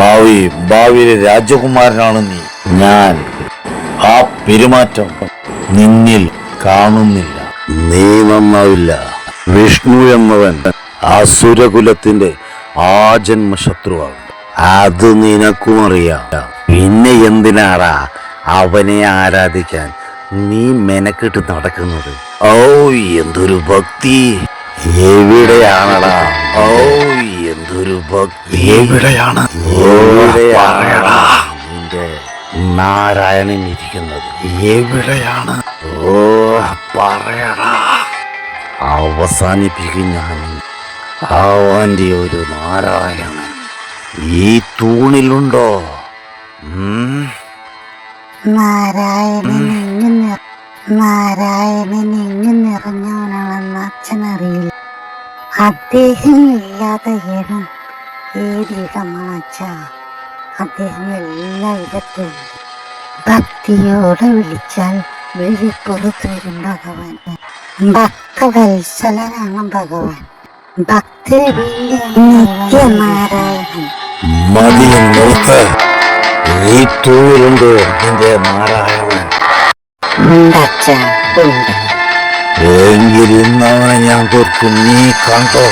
ഭാവി ഭാവിയിലെ രാജകുമാരനാണ് നീ. ഞാൻ ആ പെരുമാറ്റം നിന്നിൽ കാണുന്നില്ല. നീ നന്നാവില്ല വിഷ്ണു എന്നവൻ അസുരകുലത്തിന്റെ ആജന്മ ശത്രുവാണ് അത് നിനക്കും അറിയാം. പിന്നെ എന്തിനാടാ അവനെ ആരാധിക്കാൻ നീ മെനക്കെട്ട് നടക്കുന്നത്? ഓ എന്തൊരു ഭക്തി. എവിടെയാണടാ ഭക്തി എവിടെയാണ് നാരായണൻ ഇരിക്കുന്നത്. എവിടെയാണ് ഓ പറയടാ. അവസാനിപ്പിക്കും ഞാൻ. അവന്റെ ഒരു നാരായണൻ. ഈ തൂണിലുണ്ടോ? നാരായണൻ നാരായണൻ ഇങ്ങു നിറഞ്ഞവനാണെന്ന് അച്ഛനറിയില്ല. അദ്ദേഹം ഇല്ലാതെ ഇടം അച്ഛ അദ്ദേഹം ഉണ്ട്. ഭക്തിയോടെ വിളിച്ചാൽ വിളിപ്പുറത്ത് വരും ഭഗവാൻ. ഭക്തവത്സലനാണ് ഭഗവാൻ. ഭക്തി നിത്യനാരായണൻ. മതി നിർത്ത് ഈ തൂണിലുണ്ട് നിന്റെ നാരായണൻ. ഉണ്ടച്ഛ ഉണ്ട്. എങ്കിൽ ഇന്നവനെ ഞാൻ തീർക്കും നീ കണ്ടോ?